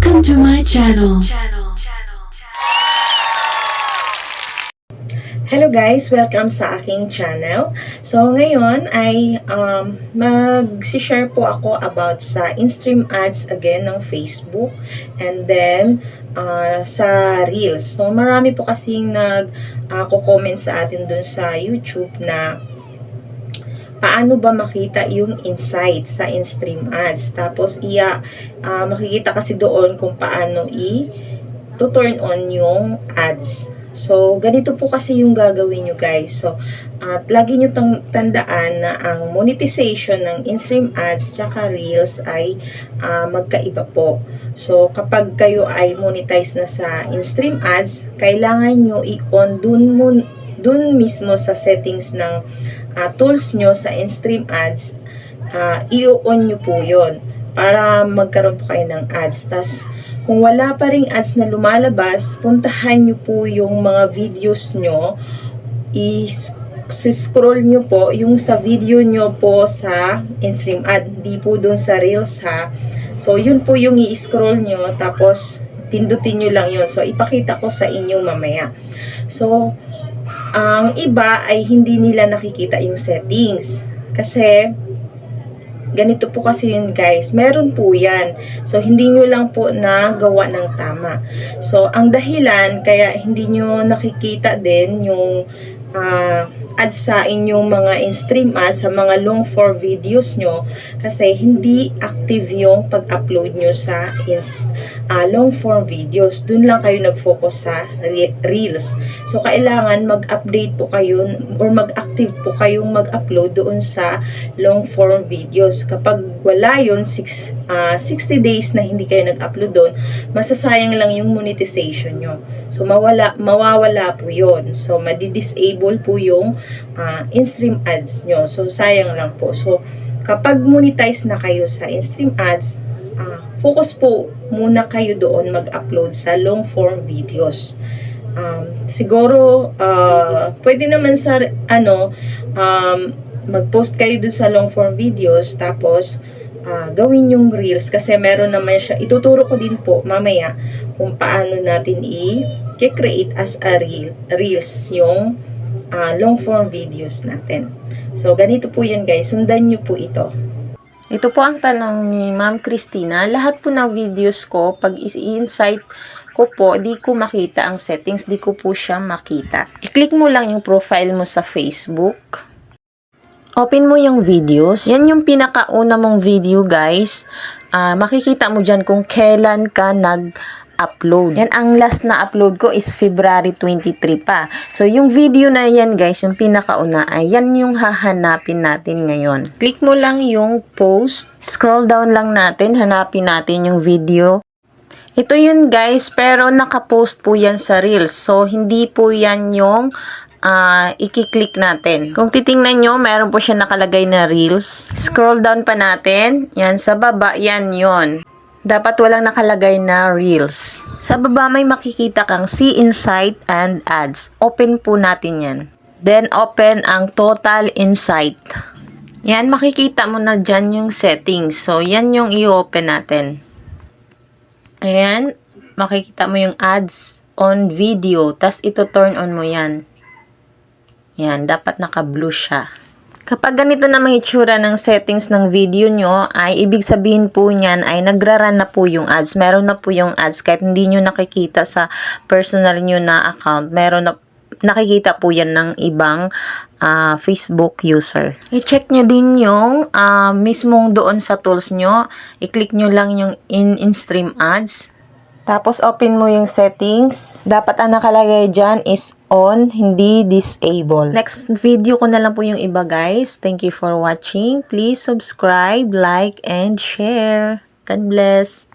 Welcome to my channel. Hello guys! Welcome sa aking channel. So ngayon ay um, mag-share po ako about sa in-stream ads again ng Facebook and then uh, sa Reels. So marami po kasing nag-comment sa atin dun sa YouTube na paano ba makita yung insight sa in-stream ads. Tapos iya ah, makikita kasi doon kung paano i to turn on yung ads. So, ganito po kasi yung gagawin nyo guys. So, at lagi nyo tandaan na ang monetization ng in-stream ads tsaka reels ay ah, magkaiba po. So, kapag kayo ay monetize na sa in-stream ads, kailangan nyo i-on dun, mo, dun mismo sa settings ng ah, tools nyo sa in-stream ads, ah, i-on nyo po yon para magkaroon po kayo ng ads. Tas, kung wala pa ring ads na lumalabas, puntahan nyo po yung mga videos nyo, i-scroll nyo po yung sa video nyo po sa in-stream ad, hindi po dun sa Reels ha. So, yun po yung i-scroll nyo, tapos pindutin nyo lang yun. So, ipakita ko sa inyo mamaya. So, ang iba ay hindi nila nakikita yung settings. Kasi, ganito po kasi yun guys. Meron po yan. So, hindi nyo lang po nagawa ng tama. So, ang dahilan, kaya hindi nyo nakikita din yung ah, at sa inyong mga in-stream ads, sa mga long form videos nyo kasi hindi active yung pag-upload nyo sa uh, long form videos. Doon lang kayo nag-focus sa re reels. So, kailangan mag-update po kayo or mag-active po kayong mag-upload doon sa long form videos. Kapag wala yun, 6 Ah, uh, 60 days na hindi kayo nag-upload doon, masasayang lang yung monetization nyo. So, mawala, mawawala po yon So, madidisable po yung uh, in-stream ads nyo. So, sayang lang po. So, kapag monetize na kayo sa in-stream ads, uh, focus po muna kayo doon mag-upload sa long-form videos. Um, siguro, uh, pwede naman sa, ano, um, mag-post kayo doon sa long-form videos, tapos, ah, gawin yung reels kasi meron naman siya, ituturo ko din po mamaya kung paano natin i-create as a reel, reels yung ah, long form videos natin. So, ganito po yun guys. Sundan nyo po ito. Ito po ang tanong ni Ma'am Christina. Lahat po ng videos ko, pag i-insight ko po, di ko makita ang settings, di ko po siya makita. I-click mo lang yung profile mo sa Facebook. Open mo yung videos. Yan yung pinakauna mong video, guys. Ah, makikita mo dyan kung kailan ka nag-upload. Yan, ang last na upload ko is February 23 pa. So, yung video na yan, guys, yung pinakauna, ay yan yung hahanapin natin ngayon. Click mo lang yung post. Scroll down lang natin. Hanapin natin yung video. Ito yun guys, pero nakapost po yan sa Reels. So, hindi po yan yung ah ikiklik natin. Kung titingnan nyo, meron po siya nakalagay na Reels. Scroll down pa natin. Yan, sa baba, yan yon. Dapat walang nakalagay na Reels. Sa baba may makikita kang See Insight and Ads. Open po natin yan. Then, open ang Total Insight. Yan, makikita mo na dyan yung settings. So, yan yung i-open natin. Ayan, makikita mo yung ads on video. Tapos, ito turn on mo yan. Yan, dapat naka-blue siya. Kapag ganito na mga itsura ng settings ng video nyo, ay ibig sabihin po niyan ay nagraran na po yung ads. Meron na po yung ads kahit hindi nyo nakikita sa personal nyo na account. Meron na nakikita po yan ng ibang ah, Facebook user. I-check nyo din yung ah, mismong doon sa tools nyo. I-click nyo lang yung in, in stream ads. Tapos, open mo yung settings. Dapat ang nakalagay dyan is on, hindi disable. Next video ko na lang po yung iba, guys. Thank you for watching. Please subscribe, like, and share. God bless.